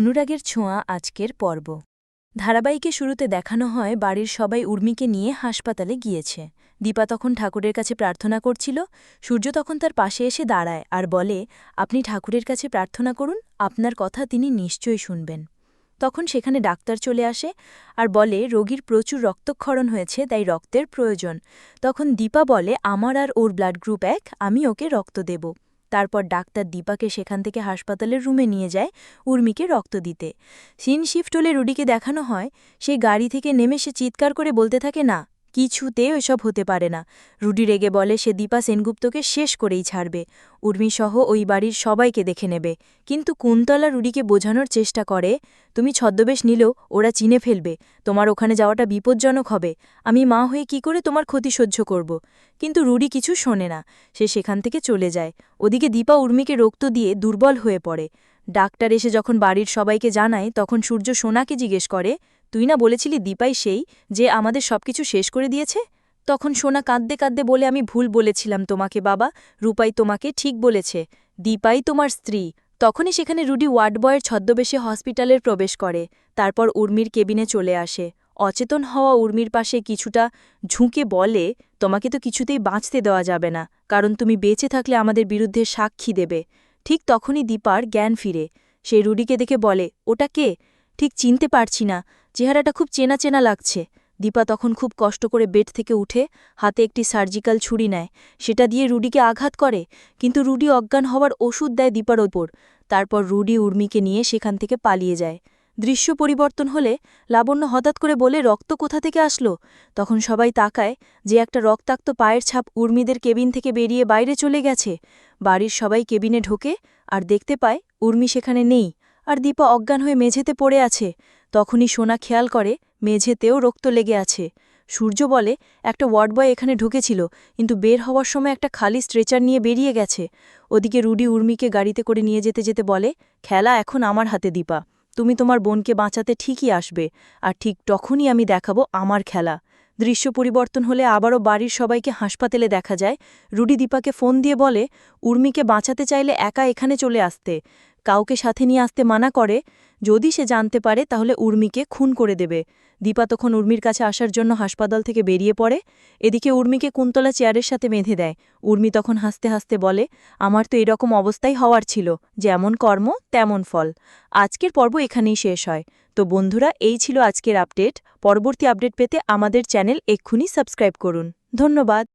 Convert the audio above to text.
অনুরাগের ছোঁয়া আজকের পর্ব। ধারাবাহিকে শুরুতে দেখানো হয় বাড়ির সবাই উর্মিকে নিয়ে হাসপাতালে গিয়েছে। দীপা তখন ঠাকুরের কাছে প্রার্থনা করছিল, সূর্য তখন তার পাশে এসে দাঁড়ায় আর বলে, আপনি ঠাকুরের কাছে প্রার্থনা করুন, আপনার কথা তিনি নিশ্চয়ই শুনবেন। তখন সেখানে ডাক্তার চলে আসে আর বলে, রোগীর প্রচুর রক্তক্ষরণ হয়েছে, তাই রক্তের প্রয়োজন। তখন দীপা বলে, আমার আর ওর ব্লাড গ্রুপ এক, আমি ওকে রক্ত দেব। তারপর ডাক্তার দীপাকে সেখান থেকে হাসপাতালের রুমে নিয়ে যায় উর্মিকে রক্ত দিতে। সিন শিফট হলে রুডিকে দেখানো হয়, সে গাড়ি থেকে নেমে সে চিৎকার করে বলতে থাকে, না কিছুতেও এসব হতে পারে না। রুডি রেগে বলে, সে দীপা সেনগুপ্তকে শেষ করেই ছাড়বে। উর্মিসহ ওই বাড়ির সবাইকে দেখে নেবে। কিন্তু কুন্তলা রুডিকে বোঝানোর চেষ্টা করে, তুমি ছদ্মবেশ নিলেও ওরা চিনে ফেলবে। তোমার ওখানে যাওয়াটা বিপজ্জনক হবে। আমি মা হয়ে কি করে তোমার ক্ষতি সহ্য করব? কিন্তু রুডি কিছু শোনে না। সে সেখান থেকে চলে যায়। ওদিকে দীপা উর্মিকে রক্ত দিয়ে দুর্বল হয়ে পড়ে। ডাক্তার এসে যখন বাড়ির সবাইকে জানায়, তখন সূর্য সোনাকে জিজ্ঞেস করে তুই না বলেছিলি দীপাই সেই যে আমাদের সবকিছু শেষ করে দিয়েছে? তখন সোনা কাঁদতে কাঁদতে বলে, আমি ভুল বলেছিলাম তোমাকে বাবা, রূপাই তোমাকে ঠিক বলেছে, দীপাই তোমার স্ত্রী। তখনই সেখানে রুডি ওয়ার্ড বয়ের ছদ্মবেশে হসপিটালের প্রবেশ করে, তারপর উর্মির কেবিনে চলে আসে। অচেতন হওয়া উর্মির পাশে কিছুটা ঝুঁকে বলে, তোমাকে তো কিছুতেই বাঁচতে দেওয়া যাবে না, কারণ তুমি বেঁচে থাকলে আমাদের বিরুদ্ধে সাক্ষী দেবে। ঠিক তখনই দীপার জ্ঞান ফিরে। সে রুডিকে দেখে বলে, ওটা কে? ঠিক চিনতে পারছি না। চেহারাটা খুব চেনা চেনা লাগছে। দীপা তখন খুব কষ্ট করে বেড থেকে উঠে হাতে একটি সার্জিক্যাল ছুরি নেয়। সেটা দিয়ে রুডিকে আঘাত করে, কিন্তু রুডি অজ্ঞান হওয়ার ওষুধ দেয় দীপার ওপর। তারপর রুডি উর্মিকে নিয়ে সেখান থেকে পালিয়ে যায়। দৃশ্য পরিবর্তন হলে লাবণ্য হঠাৎ করে বলে, রক্ত কোথা থেকে আসলো? তখন সবাই তাকায় যে একটা রক্তাক্ত পায়ের ছাপ উর্মিদের কেবিন থেকে বেরিয়ে বাইরে চলে গেছে। বাড়ির সবাই কেবিনে ঢোকে আর দেখতে পায় উর্মি সেখানে নেই। আর দীপা অজ্ঞান হয়ে মেঝেতে পড়ে আছে। তখনই সোনা খেয়াল করে, মেঝেতেও রক্ত লেগে আছে। সূর্য বলে, একটা ওয়ার্ড বয় এখানে ঢুকেছিল, কিন্তু বের হওয়ার সময় একটা খালি স্ট্রেচার নিয়ে বেরিয়ে গেছে। ওদিকে রুডি উর্মিকে গাড়িতে করে নিয়ে যেতে যেতে বলে, খেলা এখন আমার হাতে, দীপা। তুমি তোমার বোনকে বাঁচাতে ঠিকই আসবে, আর ঠিক তখনই আমি দেখাবো আমার খেলা। দৃশ্য পরিবর্তন হলে আবারও বাড়ির সবাইকে হাসপাতালে দেখা যায়। রুডি দীপাকে ফোন দিয়ে বলে, উর্মিকে বাঁচাতে চাইলে একা এখানে চলে আসতে। কাউকে সাথে নিয়ে আসতে মানা করে, যদি সে জানতে পারে, তাহলে উর্মিকে খুন করে দেবে। দীপা তখন উর্মির কাছে আসার জন্য হাসপাতাল থেকে বেরিয়ে পড়ে। এদিকে উর্মিকে কুন্তলা চেয়ারের সাথে বেঁধে দেয়। উর্মি তখন হাসতে হাসতে বলে, আমার তো এরকম অবস্থাই হওয়ার ছিল। যেমন কর্ম, তেমন ফল। আজকের পর্ব এখানেই শেষ হয়। তো বন্ধুরা, এই ছিল আজকের আপডেট। পরবর্তী আপডেট পেতে আমাদের চ্যানেল এক্ষুনি সাবস্ক্রাইব করুন। ধন্যবাদ।